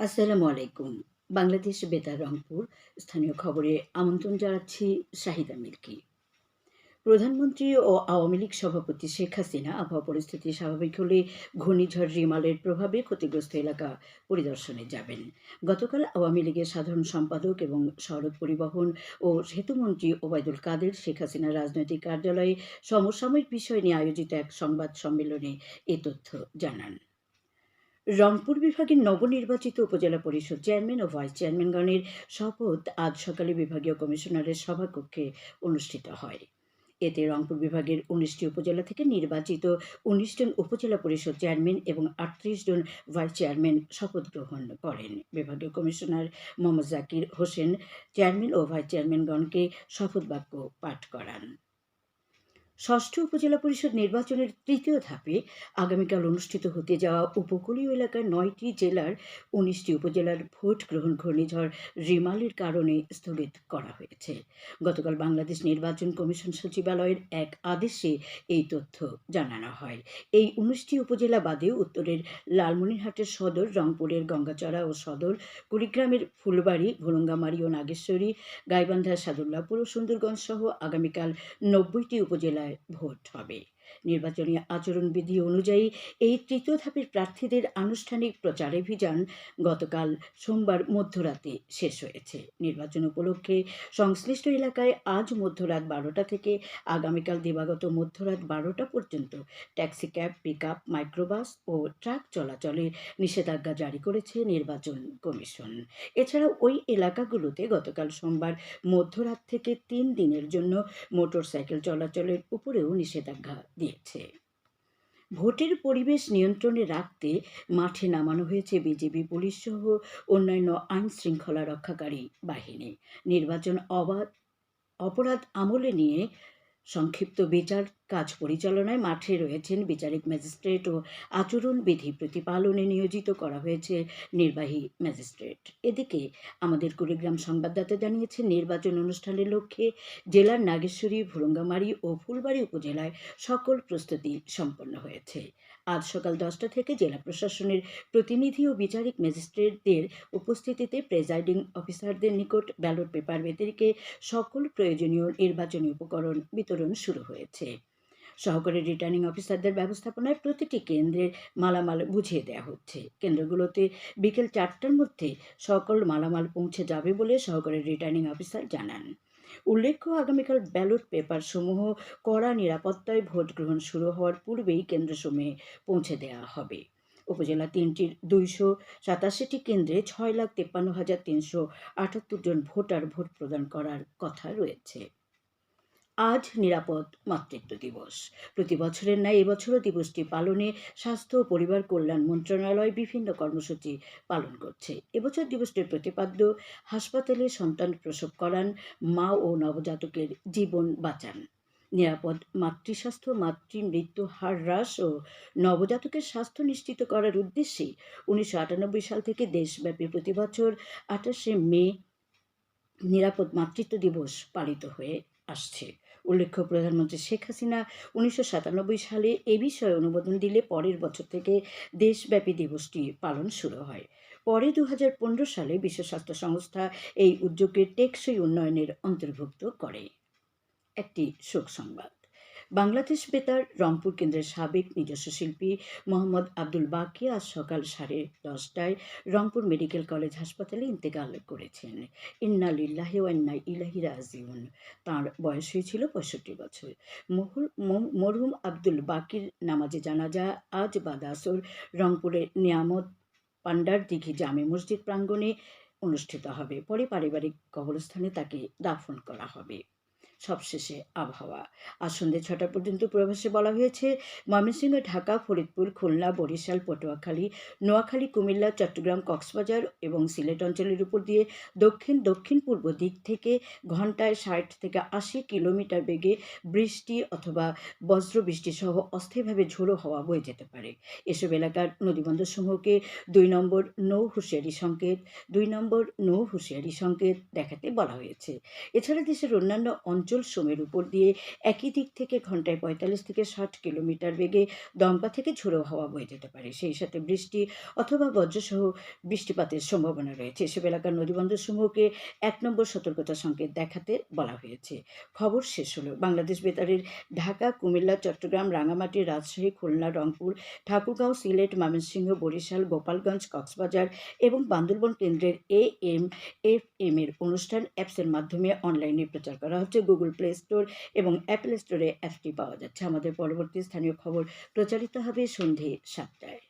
আসসালামু আলাইকুম। বাংলাদেশ বেতার রংপুর স্থানীয় খবরে আমন্ত্রণ জানাচ্ছি শাহিদা মিল্কি প্রধানমন্ত্রী ও আওয়ামী লীগ সভাপতি শেখ হাসিনা আবহাওয়া পরিস্থিতি স্বাভাবিক হলে ঘূর্ণিঝড়, রিমালের প্রভাবে ক্ষতিগ্রস্ত এলাকা পরিদর্শনে যাবেন। গতকাল আওয়ামী লীগের সাধারণ সম্পাদক এবং সড়ক পরিবহন ও সেতুমন্ত্রী ওবায়দুল কাদের, শেখ হাসিনার রাজনৈতিক কার্যালয়ে সমসাময়িক বিষয় নিয়ে আয়োজিত এক সংবাদ সম্মেলনে এ তথ্য জানান। রংপুর বিভাগের নবনির্বাচিত উপজেলা পরিষদ চেয়ারম্যান ও ভাইস চেয়ারম্যানগণের শপথ আজ সকালে বিভাগীয় কমিশনারের সভাকক্ষে অনুষ্ঠিত হয়। এতে রংপুর বিভাগের উনিশটি উপজেলা থেকে নির্বাচিত উনিশ জন উপজেলা পরিষদ চেয়ারম্যান এবং আটত্রিশ জন ভাইস চেয়ারম্যান শপথ গ্রহণ করেন। বিভাগীয় কমিশনার মোহাম্মদ জাকির হোসেন চেয়ারম্যান ও ভাইস চেয়ারম্যানগণকে শপথ বাক্য পাঠ করান। ষষ্ঠ উপজেলা পরিষদ নির্বাচনের তৃতীয় ধাপে আগামীকাল অনুষ্ঠিত হতে যাওয়া উপকূলীয় এলাকার নয়টি জেলার উনিশটি উপজেলার ভোট গ্রহণ ঘূর্ণিঝড় রিমালের কারণে স্থগিত করা হয়েছে। গতকাল বাংলাদেশ নির্বাচন কমিশন সচিবালয়ের এক আদেশে এই তথ্য জানানো হয়। এই উনিশটি উপজেলা বাদে উত্তরের লালমনিরহাটের সদর, রংপুরের গঙ্গাচড়া ও সদর, কুড়িগ্রামের ফুলবাড়ি ভুলঙ্গামারি ও নাগেশ্বরী, গাইবান্ধা, সাদুল্লাপুর ও সুন্দরগঞ্জ সহ আগামীকাল নব্বইটি উপজেলায় ভোট হবে। নির্বাচনী আচরণবিধি অনুযায়ী এই তৃতীয় ধাপের প্রার্থীদের আনুষ্ঠানিক প্রচারাভিযান গতকাল সোমবার মধ্যরাতে শেষ হয়েছে। নির্বাচন উপলক্ষে সংশ্লিষ্ট এলাকায় আজ মধ্যরাত বারোটা থেকে আগামীকাল দিবাগত মধ্যরাত বারোটা পর্যন্ত taxi cab pick up microbus ও ট্রাক চলাচলের নিষেধাজ্ঞা জারি করেছে নির্বাচন কমিশন। এছাড়া ওই এলাকাগুলোতে গতকাল সোমবার মধ্যরাত থেকে তিন দিনের জন্য মোটরসাইকেল চলাচলের উপরেও নিষেধাজ্ঞা দিয়েছে ভোটের পরিবেশ নিয়ন্ত্রণে রাখতে মাঠে নামানো হয়েছে বিজেপি, পুলিশ সহ অন্যান্য আইন শৃঙ্খলা রক্ষাকারী বাহিনী। নির্বাচন অবাধ, অপরাধ আমলে নিয়ে সংক্ষিপ্ত বিচার কাজ পরিচালনায় মাঠে রয়েছেন বিচারিক ম্যাজিস্ট্রেট ও আচরণবিধি প্রতিপালনে নিয়োজিত করা হয়েছে নির্বাহী ম্যাজিস্ট্রেট। এদিকে আমাদের কুড়িগ্রাম সংবাদদাতা জানিয়েছেন, নির্বাচন অনুষ্ঠানের লক্ষ্যে জেলার নাগেশ্বরী, ভুরঙ্গামারি ও ফুলবাড়ি উপজেলায় সকল প্রস্তুতি সম্পন্ন হয়েছে। আজ সকাল দশটা থেকে জেলা প্রশাসনের প্রতিনিধি ও বিচারিক ম্যাজিস্ট্রেটদের উপস্থিতিতে প্রেজাইডিং অফিসারদের নিকট ব্যালট পেপার ব্যতিরিকে সকল প্রয়োজনীয় নির্বাচনী উপকরণ বিতরণ শুরু হয়েছে। সহকারী রিটার্নিং অফিসারদের ব্যবস্থাপনায় প্রতিটি কেন্দ্রের মালামাল বুঝিয়ে দেওয়া হচ্ছে। কেন্দ্রগুলোতে বিকেল চারটার মধ্যে সকল মালামাল পৌঁছে যাবে বলে সহকারী রিটার্নিং অফিসার জানান। উল্লেখ্য, আগামীকাল ব্যালট পেপার সমূহ কড়া নিরাপত্তায় ভোট গ্রহণ শুরু হওয়ার পূর্বেই কেন্দ্রসমূহে পৌঁছে দেওয়া হবে। উপজেলা তিনটির দুইশো সাতাশিটি কেন্দ্রে ছয় লাখ তেপ্পান্ন হাজার তিনশো আটাত্তর জন ভোটার ভোট প্রদান করার কথা রয়েছে। আজ নিরাপদ মাতৃত্ব দিবস। প্রতি বছরের ন্যায় এবছরও দিবসটি পালনে স্বাস্থ্য ও পরিবার কল্যাণ মন্ত্রণালয়, বিভিন্ন কর্মসূচি পালন করছে। এবছর দিবসটির প্রতিপাদ্য, হাসপাতালে সন্তান প্রসব করান, মা ও নবজাতকের জীবন বাঁচান। নিরাপদ মাতৃস্বাস্থ্য মাতৃ মৃত্যু হার হ্রাস ও নবজাতকের স্বাস্থ্য নিশ্চিত করার উদ্দেশ্যে উনিশশো আটানব্বই সাল থেকে দেশব্যাপী প্রতি বছর আঠাশে মে নিরাপদ মাতৃত্ব দিবস পালিত হয়ে আসছে। উল্লেখ্য, প্রধানমন্ত্রী শেখ হাসিনা উনিশশো সাতানব্বই সালে এ বিষয়ে অনুমোদন দিলে পরের বছর থেকে দেশব্যাপী দিবসটি পালন শুরু হয়। পরে দু হাজার পনেরো সালে বিশ্ব স্বাস্থ্য সংস্থা এই উদ্যোগকে টেকসই উন্নয়নের অন্তর্ভুক্ত করে। একটি শোক সংবাদ। বাংলাদেশ বেতার, রংপুর কেন্দ্রের সাবেক নিজস্ব শিল্পী মোহাম্মদ আব্দুল বাকি আজ সকাল সাড়ে দশটায় রংপুর মেডিকেল কলেজ হাসপাতালে ইন্তেকাল করেছেন। ইন্না লিল্লাহি ওয়ান্না ইলাহি রাজিউন। তাঁর বয়স হয়েছিল পঁয়ষট্টি বছর। মহুর মরহুম আব্দুল বাকির নামাজে জানাজা আজ বাদাসর রংপুরের নিয়ামত পান্ডার দিঘি জামে মসজিদ প্রাঙ্গণে অনুষ্ঠিত হবে। পরে পারিবারিক কবরস্থানে তাকে দাফন করা হবে। সবশেষে আবহাওয়া। আজ সন্ধ্যে ছটা পর্যন্ত পূর্বাভাসে বলা হয়েছে, ময়মনসিংহ, ঢাকা, ফরিদপুর, খুলনা, বরিশাল, পটুয়াখালী, নোয়াখালী, কুমিল্লা, চট্টগ্রাম, কক্সবাজার এবং সিলেট অঞ্চলের উপর দিয়ে দক্ষিণ দক্ষিণ পূর্ব দিক থেকে ঘন্টায় ষাট থেকে আশি কিলোমিটার বেগে বৃষ্টি অথবা বজ্রবৃষ্টি সহ অস্থায়ীভাবে ঝোড়ো হওয়া বয়ে যেতে পারে। এসব এলাকার নদীবন্দরসমূহকে দুই নম্বর নৌ হুঁশিয়ারি সংকেত, দুই নম্বর নৌ হুঁশিয়ারি সংকেত দেখাতে বলা হয়েছে। এছাড়া দেশের অন্যান্য অঞ্চল উজ্জ্বল সোমের উপর দিয়ে একই দিক থেকে ঘন্টায় পঁয়তাল্লিশ থেকে ষাট কিলোমিটার বেগে দমকা থেকে ঝোড়ো হাওয়া বয়ে যেতে পারে। সেই সাথে বৃষ্টি অথবা বজ্রসহ বৃষ্টিপাতের সম্ভাবনা রয়েছে। এসব এলাকার নদীবন্দরসমূহকে এক নম্বর সতর্কতা সংকেত দেখাতে বলা হয়েছে। খবর শেষ হলো। বাংলাদেশ বেতারের ঢাকা, কুমিল্লা, চট্টগ্রাম, রাঙামাটি, রাজশাহী, খুলনা, রংপুর, ঠাকুরগাঁও, সিলেট, ময়মনসিংহ, বরিশাল, গোপালগঞ্জ, কক্সবাজার এবং বান্দরবন কেন্দ্রের এ এম এফ এম এর অনুষ্ঠান অ্যাপসের মাধ্যমে অনলাইনে প্রচার করা হচ্ছে। গুগল প্লে স্টোর এবং অ্যাপেল স্টোরে অ্যাপটি পাওয়া যাচ্ছে। আমাদের পরবর্তী স্থানীয় খবর প্রচারিত হবে সন্ধে সাতটায়।